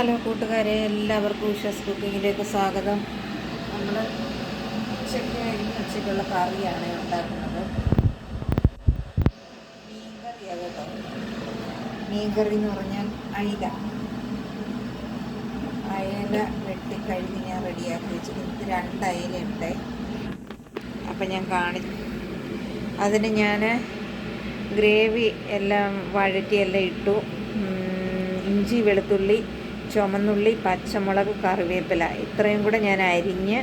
Hello കൂട്ടുകാരെ എല്ലാവർക്കും ഉഷസ് കുക്കിങ്ങിലേക്ക് സ്വാഗതം. നമ്മൾ ഉച്ചയ്ക്ക് കഴിഞ്ഞ് ഉച്ചയ്ക്കുള്ള കറിയാണ് ഉണ്ടാക്കുന്നത്. മീൻകറിയാണ് കേട്ടോ. മീൻകറി എന്ന് പറഞ്ഞാൽ അയില. അയല വെട്ടി കഴുകി ഞാൻ റെഡിയാക്കി വെച്ചിട്ട് ഇത് രണ്ട് അയലയുണ്ട്. അപ്പം ഞാൻ കാണി അതിന് ഞാൻ ഗ്രേവി എല്ലാം വഴറ്റി എല്ലാം ഇട്ടു ഇഞ്ചി വെളുത്തുള്ളി ചുമന്നുള്ളി പച്ചമുളക് കറിവേപ്പില. ഇത്രയും കൂടെ ഞാൻ അരിഞ്ഞ്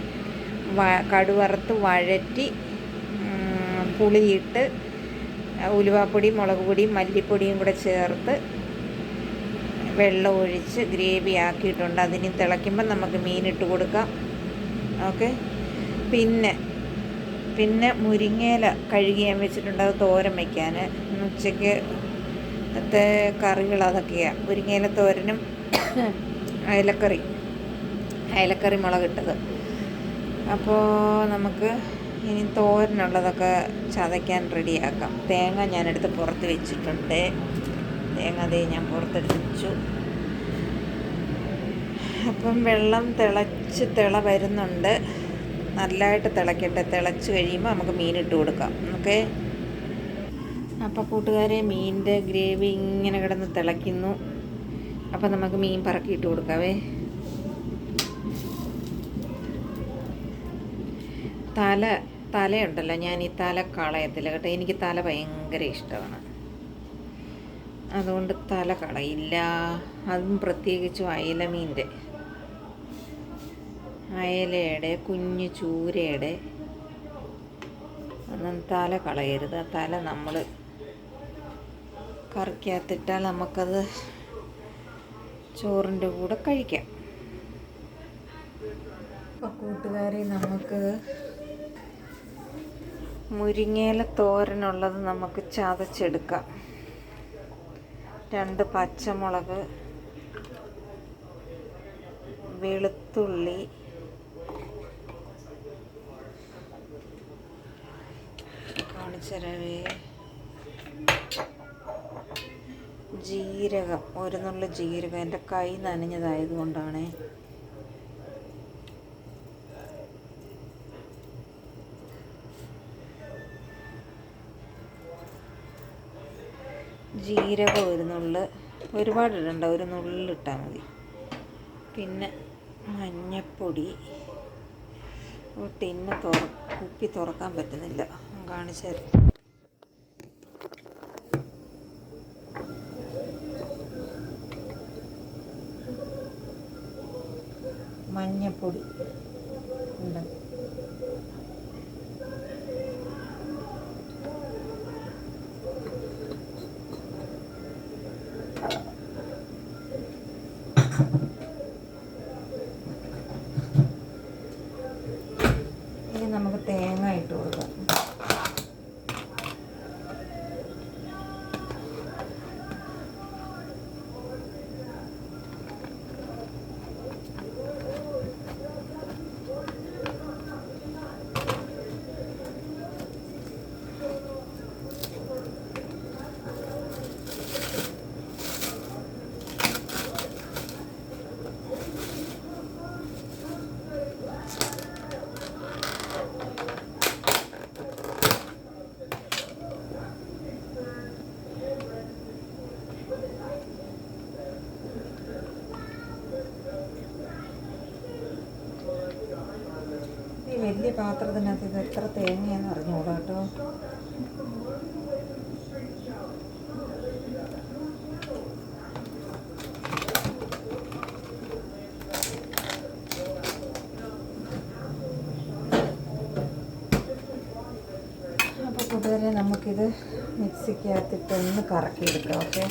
കടുവറുത്ത് വഴറ്റി പുളിയിട്ട് ഉലുവാപ്പൊടി മുളക് പൊടിയും മല്ലിപ്പൊടിയും കൂടെ ചേർത്ത് വെള്ളം ഒഴിച്ച് ഗ്രേവി ആക്കിയിട്ടുണ്ട്. അതിന് തിളയ്ക്കുമ്പോൾ നമുക്ക് മീനിട്ട് കൊടുക്കാം. ഓക്കെ? പിന്നെ പിന്നെ മുരിങ്ങയില കഴുകി ഞാൻ വെച്ചിട്ടുണ്ട്. അത് തോരൻ വയ്ക്കാൻ ഉച്ചയ്ക്ക് ത്തെ കറികൾ അതൊക്കെയാണ് മുരിങ്ങയില തോരനും അയലക്കറി. അയലക്കറി മുളകിട്ടത്. അപ്പോൾ നമുക്ക് ഇനി തോരനുള്ളതൊക്കെ ചതയ്ക്കാൻ റെഡിയാക്കാം. തേങ്ങ ഞാനെടുത്ത് പുറത്ത് വെച്ചിട്ടുണ്ട്. തേങ്ങ അതേ ഞാൻ പുറത്തെടുത്ത് വെച്ചു. അപ്പം വെള്ളം തിളച്ച് തിള വരുന്നുണ്ട്. നല്ലതായിട്ട് തിളക്കട്ടെ. തിളച്ച് കഴിയുമ്പോൾ നമുക്ക് മീൻ ഇട്ട് കൊടുക്കാം. ഓക്കെ? അപ്പോൾ കൂട്ടുകാരെ മീനിന്റെ ഗ്രേവി ഇങ്ങനെ കിടന്ന് തിളയ്ക്കുന്നു. അപ്പോൾ നമുക്ക് മീൻ പറക്കി ഇട്ട് കൊടുക്കാവേ. തല തലയുണ്ടല്ലോ ഞാൻ ഈ തല കളയത്തില്ല കേട്ടോ. എനിക്ക് തല ഭയങ്കര ഇഷ്ടമാണ്. അതുകൊണ്ട് തല കളയില്ല. അതും പ്രത്യേകിച്ചും അയല മീന്റെ. അയലയുടെ കുഞ്ഞു ചൂരയുടെ ഒന്നും തല കളയരുത്. തല നമ്മൾ കറിക്കകത്തിട്ടാൽ നമുക്കത് ചോറിന്റെ കൂടെ കഴിക്കാം. അപ്പോൾ കൂട്ടുകാരെ നമുക്ക് മുരിങ്ങയില തോരനുള്ളത് നമുക്ക് ചതച്ചെടുക്കാം. രണ്ട് പച്ചമുളക് വെളുത്തുള്ളി കാണിച്ചരവേ. ജീരകം ഒരു നുള്ള ജീരകം. എന്റെ കൈ നനഞ്ഞതായത് കൊണ്ടാണ് ജീരകം ഒരു നുള്ള് ഒരുപാട് ഇടണ്ട ഒരു നുള്ളിട്ടാൽ മതി. പിന്നെ മഞ്ഞപ്പൊടി. ടിന്ന് തുറ കുപ്പി തുറക്കാൻ പറ്റുന്നില്ല. കാണിച്ചു തരാം. മഞ്ഞപ്പൊടി ഉണ്ട് ഇനി നമുക്ക് തേങ്ങ ഇട്ട് കൊടുക്കാം ഈ വലിയ പാത്രത്തിനകത്ത് ഇത് എത്ര തേങ്ങയാന്ന് അറിഞ്ഞോളാം കേട്ടോ. അപ്പോൾ കൂട്ടുകാരെ നമുക്കിത് മിക്സിക്കകത്തിട്ടൊന്ന് കറക്കിയെടുക്കാം ഓക്കെ?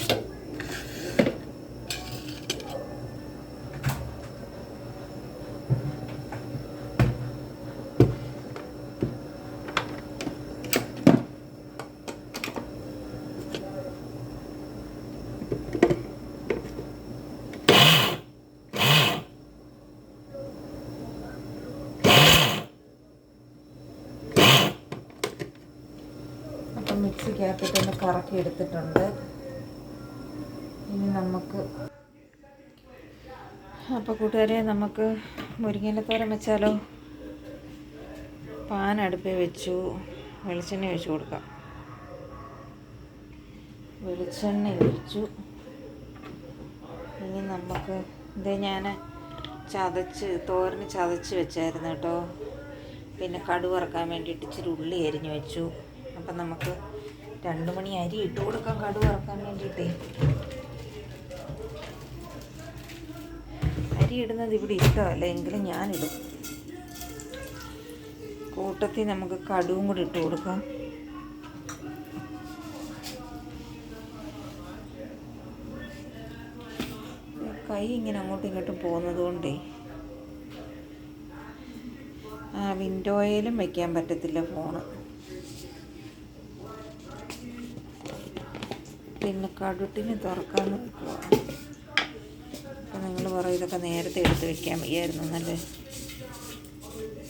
അപ്പം മിക്സിക്കകത്തിട്ടൊന്ന് കറക്കി എടുത്തിട്ടുണ്ട് ഇനി നമുക്ക് അപ്പോൾ കൂട്ടുകാരെ നമുക്ക് മുരിങ്ങയിലത്തോരൻ വെച്ചാലോ? പാൻ അടുപ്പിൽ വെച്ചു. വെളിച്ചെണ്ണ ഒഴിച്ചു കൊടുക്കാം. വെളിച്ചെണ്ണ ഒഴിച്ചു. ഇനി നമുക്ക് ഇത് ഞാൻ ചതച്ച് തോരന് ചതച്ച് വെച്ചായിരുന്നു കേട്ടോ. പിന്നെ കടുവറക്കാൻ വേണ്ടിയിട്ട് ഇച്ചിരി ഉള്ളി അരിഞ്ഞു വെച്ചു. അപ്പം നമുക്ക് രണ്ട് മണി അരി ഇട്ട് കൊടുക്കാൻ കടു വറക്കാൻ വേണ്ടിയിട്ടേ. അരി ഇടുന്നത് ഇവിടെ ഇഷ്ടമല്ല എങ്കിലും ഞാനിടും. കൂട്ടത്തിൽ നമുക്ക് കടുവും കൂടി ഇട്ട് കൊടുക്കാം. കൈ ഇങ്ങനെ അങ്ങോട്ടും ഇങ്ങോട്ടും പോകുന്നത് കൊണ്ടേ ആ വിൻഡോയിലും വയ്ക്കാൻ പറ്റത്തില്ല ഫോണ് പിന്നെ കടുട്ടിന് തുറക്കാൻ അപ്പം നിങ്ങൾ പറയും ഇതൊക്കെ നേരത്തെ എടുത്ത് വെക്കാൻ വയ്യായിരുന്നു നല്ല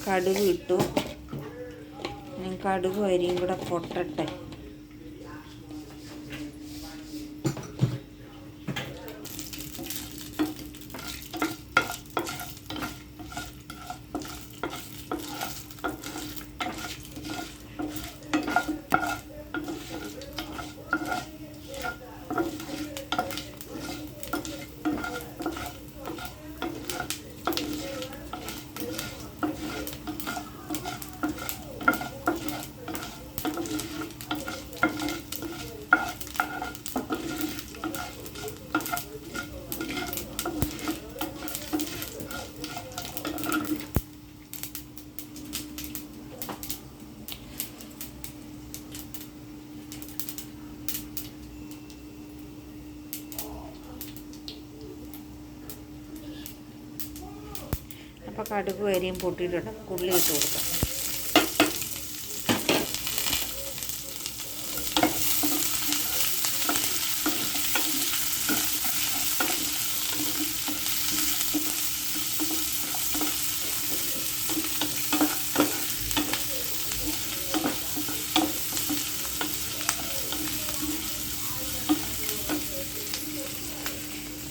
കടുക് ഇട്ടു. ഞാൻ കടുകും അരിയും കൂടെ പൊട്ടട്ടെ അപ്പോൾ കടുക് അരിയും പൊട്ടിയിട്ടുണ്ട്. ഉള്ളി ഇട്ട് കൊടുക്കാം.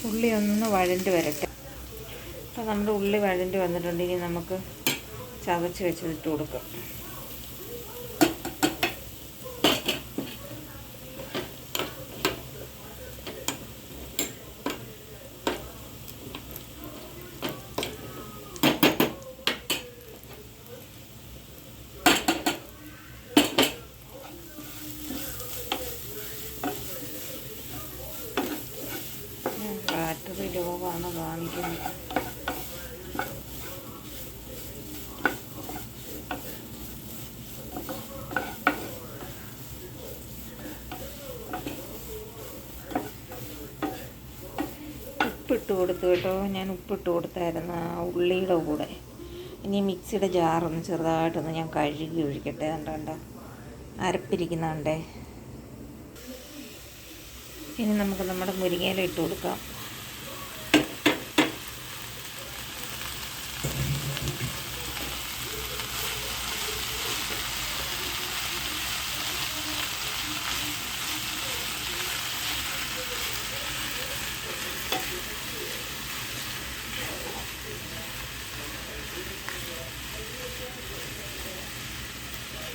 ഉള്ളി ഒന്ന് വഴണ്ട് വരട്ടെ. അപ്പോൾ നമ്മുടെ ഉള്ളി വഴണ്ടി വന്നിട്ടുണ്ടെങ്കിൽ നമുക്ക് ചതച്ച് വെച്ചിട്ട് കൊടുക്കാം. ബാറ്ററി ലോ ആണ് കാണിക്കുന്നത് ഉപ്പിട്ട് കൊടുത്തു കേട്ടോ. ഞാൻ ഉപ്പിട്ട് കൊടുത്തായിരുന്നു ആ ഉള്ളിയുടെ കൂടെ. ഇനി മിക്സിയുടെ ജാറൊന്ന് ചെറുതായിട്ടൊന്ന് ഞാൻ കഴുകി ഒഴിക്കട്ടെ. കണ്ട അരപ്പിരിക്കുന്നുണ്ടേ. ഇനി നമുക്ക് നമ്മുടെ മുരിങ്ങയില ഇട്ട് കൊടുക്കാം.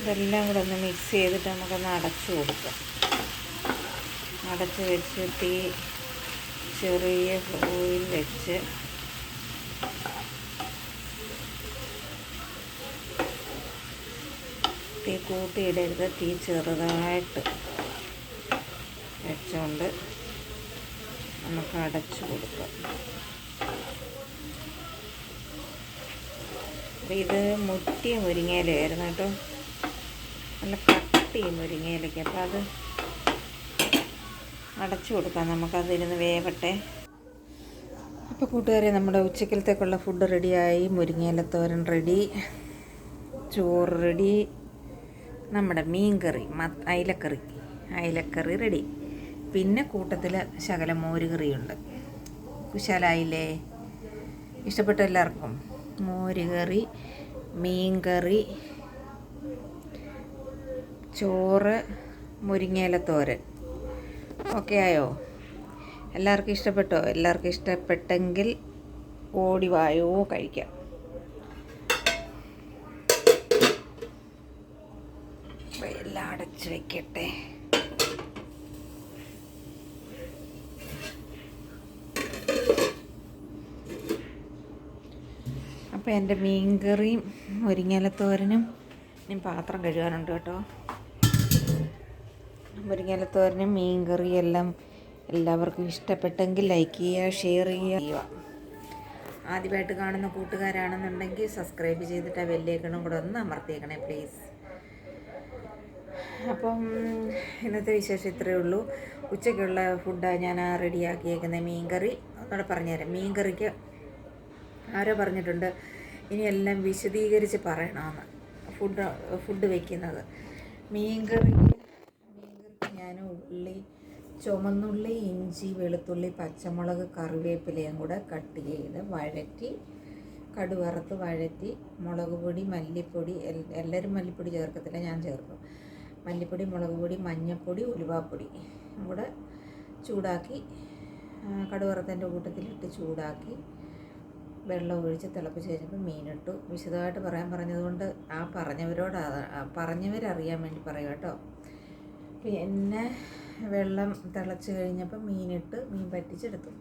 ഇതെല്ലാം കൂടെ ഒന്ന് മിക്സ് ചെയ്തിട്ട് നമുക്കൊന്ന് അടച്ചു കൊടുക്കാം. അടച്ച് വെച്ച് തീ ചെറിയ ഓയിൽ വെച്ച്. തീ കൂട്ടിയിടരുത്. തീ ചെറുതായിട്ട് വെച്ചുകൊണ്ട് നമുക്ക് അടച്ചു കൊടുക്കാം. ഇത് മുറ്റിയ മുരിങ്ങയിലായിരുന്നു കേട്ടോ. നല്ല കട്ടി മുരിങ്ങയിലേക്ക്. അപ്പോൾ അത് അടച്ചു കൊടുക്കാം. നമുക്കതിരുന്ന് വേവട്ടെ. അപ്പോൾ കൂട്ടുകാരെ നമ്മുടെ ഉച്ചക്കലത്തേക്കുള്ള ഫുഡ് റെഡിയായി. മുരിങ്ങയിലത്തോരൻ റെഡി ചോറ് റെഡി നമ്മുടെ മീൻ കറി മ അയിലക്കറി. അയിലക്കറി റെഡി പിന്നെ കൂട്ടത്തിൽ ശകല മോര് കറിയുണ്ട് കുശാലായില്ലേ? ഇഷ്ടപ്പെട്ട എല്ലാവർക്കും മോര് കറി മീൻ മുരിങ്ങയില തോരൻ. ഓക്കെ ആയോ? എല്ലാവർക്കും ഇഷ്ടപ്പെട്ടോ? എല്ലാവർക്കും ഇഷ്ടപ്പെട്ടെങ്കിൽ ഓടി വായോ കഴിക്കാം. എല്ലാം അടച്ചു വയ്ക്കട്ടെ അപ്പോൾ എന്റെ മീൻകറിയും മുരിങ്ങയിലത്തോരനും ഇനി പാത്രം കഴുകാനുണ്ട് കേട്ടോ. മുരിങ്ങയിലത്തോരനും മീൻ കറിയെല്ലാം എല്ലാവർക്കും ഇഷ്ടപ്പെട്ടെങ്കിൽ ലൈക്ക് ചെയ്യുക ഷെയർ ചെയ്യുക. ആദ്യമായിട്ട് കാണുന്ന കൂട്ടുകാരാണെന്നുണ്ടെങ്കിൽ സബ്സ്ക്രൈബ് ചെയ്തിട്ട് ആ ബെല്ലേക്കണം കൂടെ ഒന്ന് അമർത്തിയേക്കണേ പ്ലീസ് അപ്പം ഇന്നത്തെ വിശേഷം ഇത്രയേ ഉള്ളൂ. ഉച്ചയ്ക്കുള്ള ഫുഡാണ് ഞാൻ റെഡിയാക്കിയേക്കുന്നത് മീൻകറി. ഒന്നുകൂടെ പറഞ്ഞുതരാം. മീൻകറിക്ക് ആരോ പറഞ്ഞിട്ടുണ്ട്. ഇനി എല്ലാം വിശദീകരിച്ച് പറയണമെന്ന്. ഫുഡ് ഫുഡ് വയ്ക്കുന്നത് മീൻ മീൻകറിക്ക് ഞാൻ ഉള്ളി ചുമന്നുള്ളി ഇഞ്ചി വെളുത്തുള്ളി പച്ചമുളക് കറിവേപ്പിലയും കൂടെ കട്ട് ചെയ്ത് വഴറ്റി കടുവറുത്ത് വഴറ്റി മുളക് പൊടി മല്ലിപ്പൊടി എല്ലാവരും മല്ലിപ്പൊടി ചേർക്കത്തില്ല ഞാൻ ചേർക്കും. മല്ലിപ്പൊടി മുളക് പൊടി മഞ്ഞൾപ്പൊടി ഉലുവാപ്പൊടി കൂടെ ചൂടാക്കി കടുവറുത്തതിന്റെ കൂട്ടത്തിലിട്ട് ചൂടാക്കി വെള്ളം ഒഴിച്ച് തിളപ്പിച്ച് കഴിഞ്ഞപ്പോൾ മീനിട്ടു. വിശദമായിട്ട് പറയാൻ പറഞ്ഞതുകൊണ്ട് ആ പറഞ്ഞവരോട് പറഞ്ഞവരറിയാൻ വേണ്ടി പറയുക കേട്ടോ. പിന്നെ വെള്ളം തിളച്ച് കഴിഞ്ഞപ്പോൾ മീനിട്ട് മീൻ പറ്റിച്ചെടുത്തു.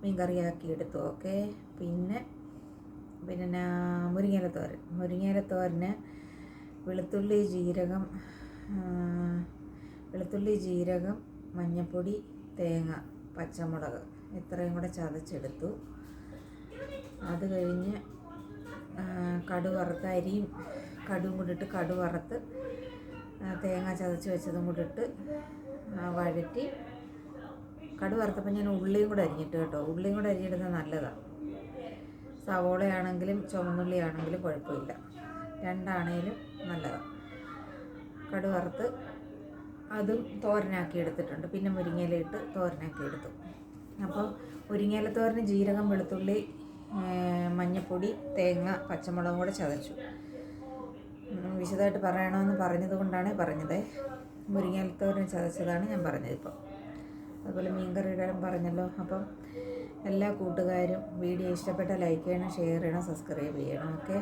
മീൻ കറിയാക്കി എടുത്തു ഓക്കെ. പിന്നെ പിന്നെ മുരിങ്ങയിലത്തോരൻ. മുരിങ്ങയിലത്തോരന് വെളുത്തുള്ളി ജീരകം വെളുത്തുള്ളി ജീരകം മഞ്ഞൾപ്പൊടി തേങ്ങ പച്ചമുളക് ഇത്രയും കൂടെ ചതച്ചെടുത്തു. അത് കഴിഞ്ഞ് കടുവറുത്ത് കടു അരിയും കടുവും കൂടിയിട്ട് കടുവറുത്ത് തേങ്ങ ചതച്ച് വെച്ചതും കൂടി ഇട്ട് വഴറ്റി. കടു വറുത്തപ്പോൾ ഞാൻ ഉള്ളിയും കൂടെ അരിഞ്ഞിട്ട് കേട്ടോ. ഉള്ളിയും കൂടെ അരിഞ്ഞിടുന്നത് നല്ലതാണ് സവോളയാണെങ്കിലും ചുവന്നുള്ളി ആണെങ്കിലും കുഴപ്പമില്ല. രണ്ടാണേലും നല്ലതാണ് കടു വറുത്ത് അതും തോരനാക്കി എടുത്തിട്ടുണ്ട്. പിന്നെ മുരിങ്ങയിലിട്ട് തോരനാക്കി എടുത്തു. അപ്പോൾ മുരിങ്ങയില തോരന് ജീരകം വെളുത്തുള്ളി മഞ്ഞൾപ്പൊടി തേങ്ങ പച്ചമുളകും കൂടെ ചതച്ചു. വിശദമായിട്ട് പറയണമെന്ന് പറഞ്ഞതുകൊണ്ടാണ് പറഞ്ഞത്. മുരിങ്ങാലത്തോരൻ ചതച്ചതാണ് ഞാൻ പറഞ്ഞത് ഇപ്പം അതുപോലെ മീൻകറിയുടെ പറഞ്ഞല്ലോ. അപ്പം എല്ലാ കൂട്ടുകാരും വീഡിയോ ഇഷ്ടപ്പെട്ട ലൈക്ക് ചെയ്യണം ഷെയർ ചെയ്യണം സബ്സ്ക്രൈബ് ചെയ്യണം. ഓക്കെ?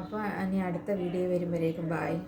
അപ്പോൾ ഇനി അടുത്ത വീഡിയോ വരുമ്പോഴേക്കും ബായ്